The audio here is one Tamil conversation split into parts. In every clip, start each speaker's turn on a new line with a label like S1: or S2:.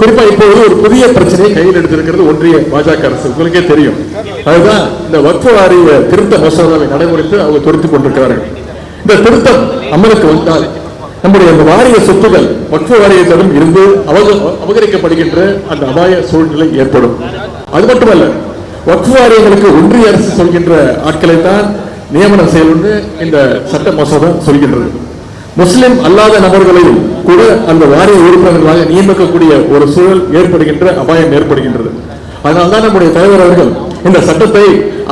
S1: குறிப்பா இப்போது ஒரு புதிய பிரச்சனையை கையில் எடுத்திருக்கிறது ஒன்றிய பாஜக அரசு. உங்களுக்கே தெரியும். அதுதான் இந்த வக்ஃபு வாரிய திருத்த மசோதாவை நடைமுறைத்து அவங்க துரித்துக் கொண்டிருக்கிறார்கள். இந்த திருத்தம் அமலுக்கு வந்தால் நம்முடைய அந்த வாரிய சொத்துகள் வக்ஃபு வாரியத்திடம் இருந்து அவக அபகரிக்கப்படுகின்ற அந்த அபாய சூழ்நிலை ஏற்படும். அது மட்டுமல்ல வக்ஃபு வாரியங்களுக்கு ஒன்றிய அரசு சொல்கின்ற ஆட்களை தான் நியமனம் செய்யணும்னு இந்த சட்ட மசோதா சொல்கின்றது. முஸ்லிம் அல்லாத நபர்களையும் கூட அந்த வாரிய உறுப்பினர்களாக நியமிக்கக்கூடிய ஒரு சூழல் ஏற்படுகின்ற அபாயம் ஏற்படுகின்றது. அதனால்தான் நம்முடைய தலைவர் அவர்கள் இந்த சட்டத்தை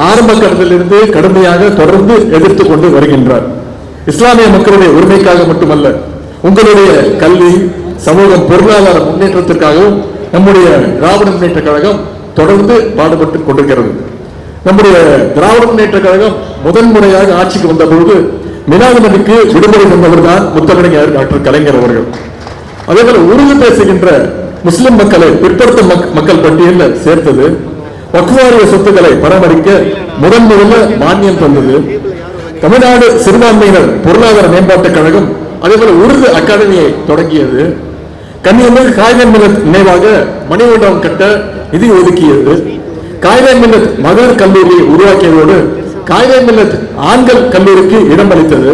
S1: ஆரம்ப கட்டத்திலிருந்து கடுமையாக தொடர்ந்து எதிர்த்து கொண்டு வருகின்றார். இஸ்லாமிய மக்களுடைய உரிமைக்காக மட்டுமல்ல உங்களுடைய கல்வி சமூகம் பொருளாதார முன்னேற்றத்திற்காகவும் நம்முடைய திராவிட முன்னேற்ற கழகம் தொடர்ந்து பாடுபட்டு கொண்டிருக்கிறது. நம்முடைய திராவிட முன்னேற்ற கழகம் முதன் முறையாக ஆட்சிக்கு வந்த பொழுது மிலாது விடுமுறை தந்தவர் தான் முத்தமிழர் டாக்டர் கலைஞர் அவர்கள். அதே போல உருது பேசுகின்ற முஸ்லிம் மக்களை பிற்படுத்த மக்- மக்கள் பட்டியலில் சேர்த்தது பக்குவாரிய சொத்துக்களை பராமரிக்க முதன் முதல்ல மானியம் தந்தது. தமிழ்நாடு சிறுபான்மையினர் பொருளாதார மேம்பாட்டுக் கழகம் அதே போல உருது அகாடமியை தொடங்கியது. கன்னியமில் காய்கன் மில்லத் நினைவாக மணிமண்டபம் கட்ட நிதி ஒதுக்கியது. காய்கன் மில்லத் மகர் கல்லூரியை உருவாக்கியதோடு காகிதம் ஆண்கள் கல்லூரிக்கு இடம் அளித்தது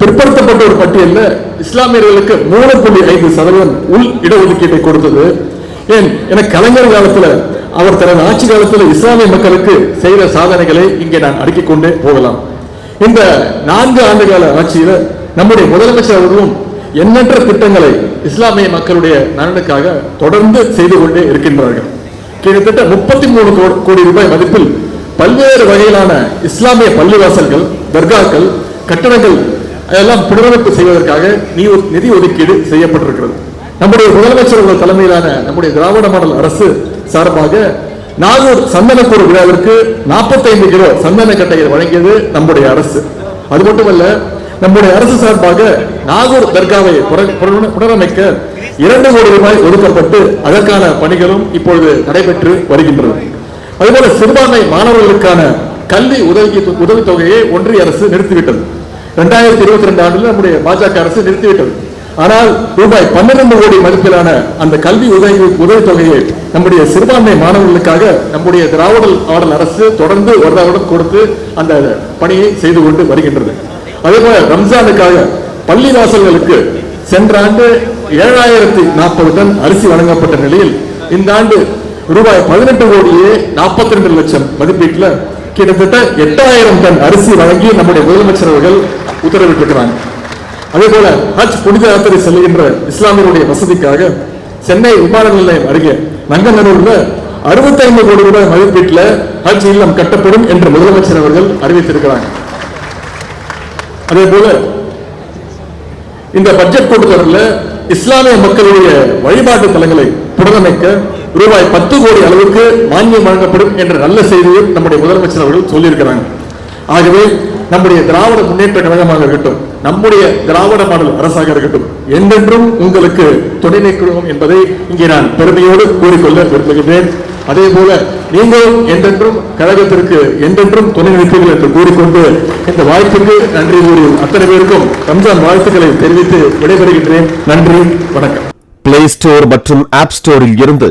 S1: பிற்படுத்தப்பட்ட ஒரு பட்டியலில் இஸ்லாமியர்களுக்கு மூணு புள்ளி ஐந்து சதவீதம் உள் இடஒதுக்கீட்டை கொடுத்தது. ஏன்? என கலைஞர் காலத்துல அவர் தனது ஆட்சி காலத்தில் இஸ்லாமிய மக்களுக்கு செய்த சாதனைகளை இங்கே நான் அடுக்கிக் கொண்டே போகலாம். இந்த நான்கு ஆண்டு கால ஆட்சியில நம்முடைய முதலமைச்சர் அவர்களும் எண்ணற்ற திட்டங்களை இஸ்லாமிய மக்களுடைய நலனுக்காக தொடர்ந்து செய்து கொண்டே இருக்கின்றார்கள். கிட்டத்தட்ட முப்பத்தி மூணு கோடி ரூபாய் மதிப்பில் பல்வேறு வகையிலான இஸ்லாமிய பள்ளிவாசல்கள் தர்காக்கள் கட்டடங்கள் அதெல்லாம் புனரமைப்பு செய்வதற்காக நிதி- நிதி ஒதுக்கீடு செய்யப்பட்டிருக்கிறது. நம்முடைய முதலமைச்சர் அவர்கள் தலைமையிலான நம்முடைய திராவிட மாடல் அரசு சார்பாக நாகூர் சந்தனக்கூர் விழாவிற்கு 45 கிலோ சந்தன கட்டையை வழங்கியது நம்முடைய அரசு. அது மட்டுமல்ல நம்முடைய அரசு சார்பாக நாகூர் தர்காவை புனரமைக்க இரண்டு கோடி ரூபாய் ஒதுக்கப்பட்டு அதற்கான பணிகளும் இப்பொழுது நடைபெற்று வருகின்றன. அதுபோல சிறுபான்மை மாணவர்களுக்கான கல்வி உதவி உதவித்தொகையை ஒன்றிய அரசு நிறுத்திவிட்டது. இரண்டாயிரத்தி இருபத்தி ரெண்டு ஆண்டில் நம்முடைய பாஜக அரசு நிறுத்திவிட்டது. ஆனால் ரூபாய் பன்னிரண்டு கோடி மதிப்பிலான அந்த கல்வி உதவி உதவித்தொகையை நம்முடைய சிறுபான்மை மாணவர்களுக்காக நம்முடைய திராவிட ஆடல் அரசு தொடர்ந்து வருடாவுடன் கொடுத்து அந்த பணியை செய்து கொண்டு வருகின்றது. அதே போல ரம்ஜானுக்காக பள்ளி வாசல்களுக்கு சென்ற ஆண்டு ஏழாயிரத்தி நாற்பது டன் அரிசி வழங்கப்பட்ட நிலையில் இந்த ஆண்டு ரூபாய் பதினெட்டு கோடியே நாற்பத்தி ரெண்டு லட்சம் மதிப்பீட்டில் கிட்டத்தட்ட எட்டாயிரம் டன் அரிசி வழங்கி நம்முடைய முதலமைச்சர் அவர்கள் உத்தரவிட்டிருக்கிறாங்க. அதே போல ஹஜ் புனித யாத்திரை செல்கின்ற இஸ்லாமியருடைய வசதிக்காக சென்னை விமான நிலையம் அருகே நங்கநல்லூர்ல 65 கோடி ரூபாய் மதிப்பீட்டில் ஹஜ் இல்லம் கட்டப்படும் என்று முதலமைச்சர் அவர்கள் அறிவித்திருக்கிறாங்க. அதே போல இந்த பட்ஜெட் கூட்டத்தொடரில் இஸ்லாமிய மக்களுடைய வழிபாட்டு தலங்களை புனரமைக்க ரூபாய் பத்து கோடி அளவுக்கு மானியம் வழங்கப்படும் என்ற நல்ல செய்தியை நம்முடைய முதலமைச்சர் அவர்கள் சொல்லியிருக்கிறாங்க. ஆகவே நம்முடைய திராவிட முன்னேற்ற கழகமாக இருக்கட்டும் நம்முடைய திராவிட மாடல் அரசாக இருக்கட்டும் என்றென்றும் உங்களுக்கு துணை நிற்கிறோம் என்பதை இங்கே நான் பெருமையோடு கூறிக்கொள்ள விரும்புகின்றேன். அதே போல நீங்களும் என்றென்றும் கழகத்திற்கு என்றென்றும் துணை நிற்பீர்கள் என்று கூறிக்கொண்டு இந்த வாய்ப்புக்கு நன்றி கூறி அத்தனை பேருக்கும் ரம்ஜான் வாழ்த்துக்களை தெரிவித்து விடைபெறுகின்றேன். நன்றி வணக்கம்.
S2: பிளே ஸ்டோர் மற்றும் ஆப் ஸ்டோரில் இருந்து